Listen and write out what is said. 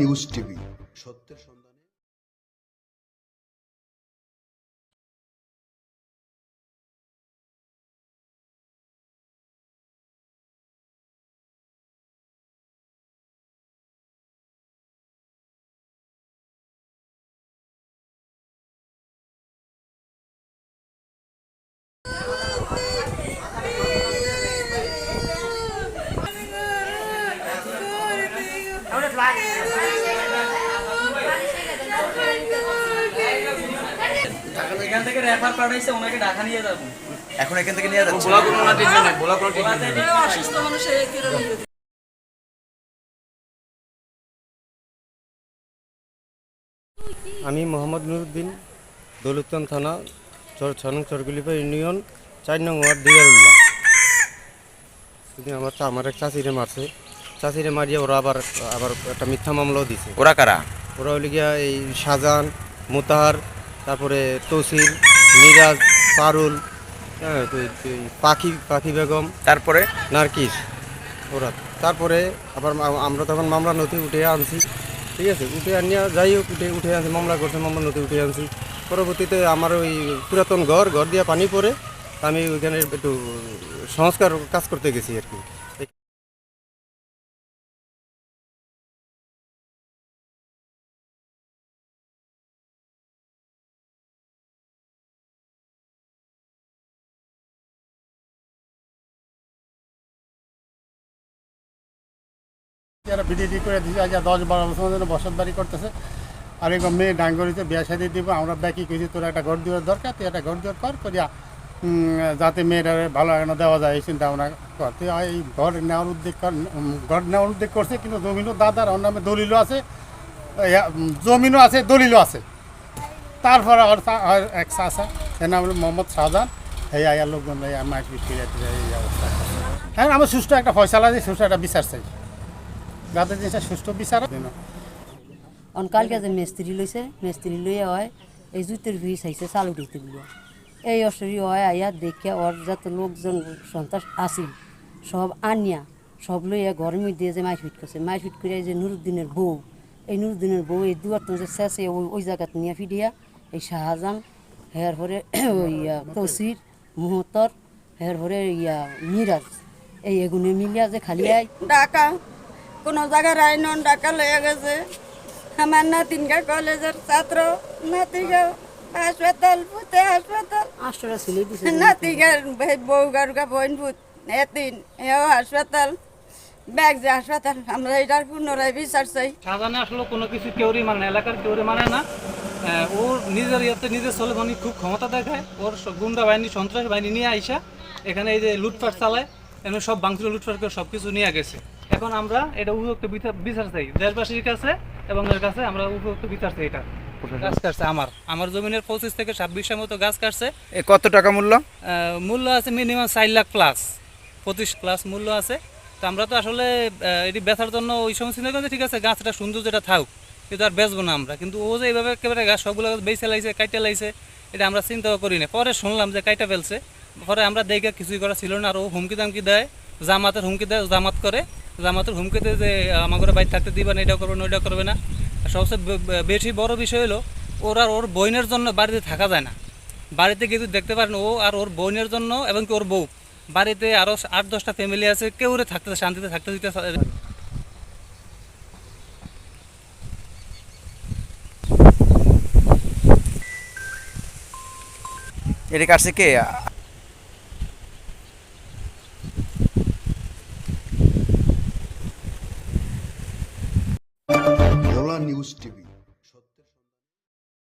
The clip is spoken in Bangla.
News TV. সত্যের এখান থেকে রেফার পাঠাইছে ওনাকে ঢাকা নিয়ে যাব। এখন এখান থেকে নিয়ে যাচ্ছে? অসুস্থ মানুষের কীরকম আমি মোহাম্মদ নুরুদ্দিন দৌলতন থানা চর ছয় নং চরগুলিপা ইউনিয়ন চার নং ওয়ার্ড দিয়ারুল্লাহ। সেদিন আমার চা- আমার এক চাষিরে মারছে। চাষিরে মারিয়ে ওরা আবার আবার একটা মিথ্যা মামলাও দিছে। ওরা কারা? ওরা হলে গিয়া এই শাহজাহান মোতাহার তারপরে তৌসিল মিরাজ পারুল হ্যাঁ, তো এই পাখি পাখি বেগম তারপরে? নার্কিস ওরা। তারপরে আবার মা- আমরা তখন মামলা নথি উঠে আনছি ঠিক আছে? উঠে আনিয়া যাই হোক উঠে উঠে আনছি মামলা করছে মামলা নথি উঠে আনছি। পরবর্তীতে আমার ওই পুরাতন ঘর ঘর দিয়ে পানি পড়ে আমি ওইখানে একটু সংস্কার কাজ করতে গেছি আর কি। যারা বিডিডি করে দিচ্ছে আজ দশ বারো বছর জন্য বসত বাড়ি করতেছে। আর এরকম মেয়ে ডাঙ্গরিতে বিয়া সাদি দিব, আমরা ব্যাকি কইছি, তোর একটা ঘর দেওয়ার দরকার, তুই একটা ঘর দেওয়ার কর করিয়া যাতে মেয়েরা ভালো একটা দেওয়া যায়, এই চিন্তা ভাবনা কর। তুই এই ঘর নেওয়ার উদ্যোগ ঘর নেওয়ার উদ্যোগ করছে, কিন্তু জমিনও দাদার, ওর নামে দলিলও আছে জমিনও আছে, দলিলও আছে। তারপরে ওর এক চাষা এর নাম হলো মোহাম্মদ শাহজাহান। এই আয়ার লোকজন, এই বিক্রি এই অবস্থা। হ্যাঁ আমার সুষ্ঠু একটা ফয়সালা দিয়ে সুষ্ঠু একটা বিচার চাই। যাতে জিনিসটা সুষ্ঠু বিচার দিন অন যে মিস্ত্রি লইছে মিস্ত্রি লইয়া হয় এই জুতের ভিড় চাইছে চালু দিতে বলিয়া এই অসরি হয় আইয়া দেখে ওর যত লোকজন সন্ত্রাস আসিল সব আনিয়া সব লইয়া ঘরের মধ্যে যে মাই ফিট করছে মাই ফিট করে এই যে নুরুদ্দিনের বউ এই নুরুদ্দিনের বউ এই দুয়ার তো যে শেষে ওই ওই জায়গাতে নিয়ে ফিরিয়া এই শাহজাহান হেয়ার পরে ওই ইয়া তসির মোহতর হেয়ার পরে ইয়া মিরাজ এই এগুনে মিলিয়া যে খালি আই। ঢাকা। কোনো জায়গায় রাইনন ডাকা লয়ে গেছে। আমার নাতিনকা কলেজের ছাত্র নাতিকা হাসপাতাল পুতে হাসপাতাল। আষ্টরা ছেলে দিছে। নাতিকার বউ গারুকা বোন পুত এতিন এও হাসপাতাল ব্যাগ যে হাসপাতাল আমরা এটার পুনরায় বিচার চাই। সাজানে আসলে কোনো কিছু কেউরি মানে এলাকার কেউরি মানে না। আহ, ওর নিজের ইয়েতে নিজের চলে মানে খুব ক্ষমতা দেখায়। ওর গুন্ডা বাহিনী সন্ত্রাস বাহিনী নিয়ে আইসা এখানে এই যে লুটপাট চালায় এখানে সব বাংশুল লুটপাট করে সব কিছু নিয়ে গেছে। এখন আমরা এটা উপযুক্ত বিচার- চাই। দেশবাসীর কাছে এবং এর কাছে আমরা উপযুক্ত বিচার চাই এটা। গাছ কাটছে আমার। আমার জমিনের পঁচিশ থেকে ছাব্বিশের মতো গাছ কাটছে। কত টাকা মূল্য? মূল্য আছে মিনিমাম চার লাখ প্লাস পঁচিশ প্লাস মূল্য আছে। তো আমরা তো আসলে এটি বেচার জন্য ওই সময় চিন্তা করছি ঠিক আছে গাছটা সুন্দর যেটা থাক কিন্তু আর বেচবো না আমরা। কিন্তু ও যে এইভাবে একেবারে গাছ সবগুলো বেঁচে লাইছে কাইটে লাইছে এটা আমরা চিন্তাও করি না। পরে শুনলাম যে কাইটা ফেলছে। পরে আমরা দেখে কিছুই করা ছিল না আর ও হুমকি দামকি দেয়। জামাতের হুমকি দেয়, জামাত করে। জামাতের হুমকিতে যে আমাদের বাড়ি থাকতে দিবে না এটাও করবে না ওইটাও করবে না। সবচেয়ে বেশি বড় বিষয় হলো, ওর আর ওর বইনের জন্য বাড়িতে থাকা যায় না। বাড়িতে কিন্তু দেখতে পারেন, ও আর ওর বোনের জন্য এবং কি ওর বউ। বাড়িতে আরও আট, দশটা ফ্যামিলি আছে কেউ থাকতে, শান্তিতে থাকতে দিতে এটা কাটছে কে? ভোলা নিউজ টিভি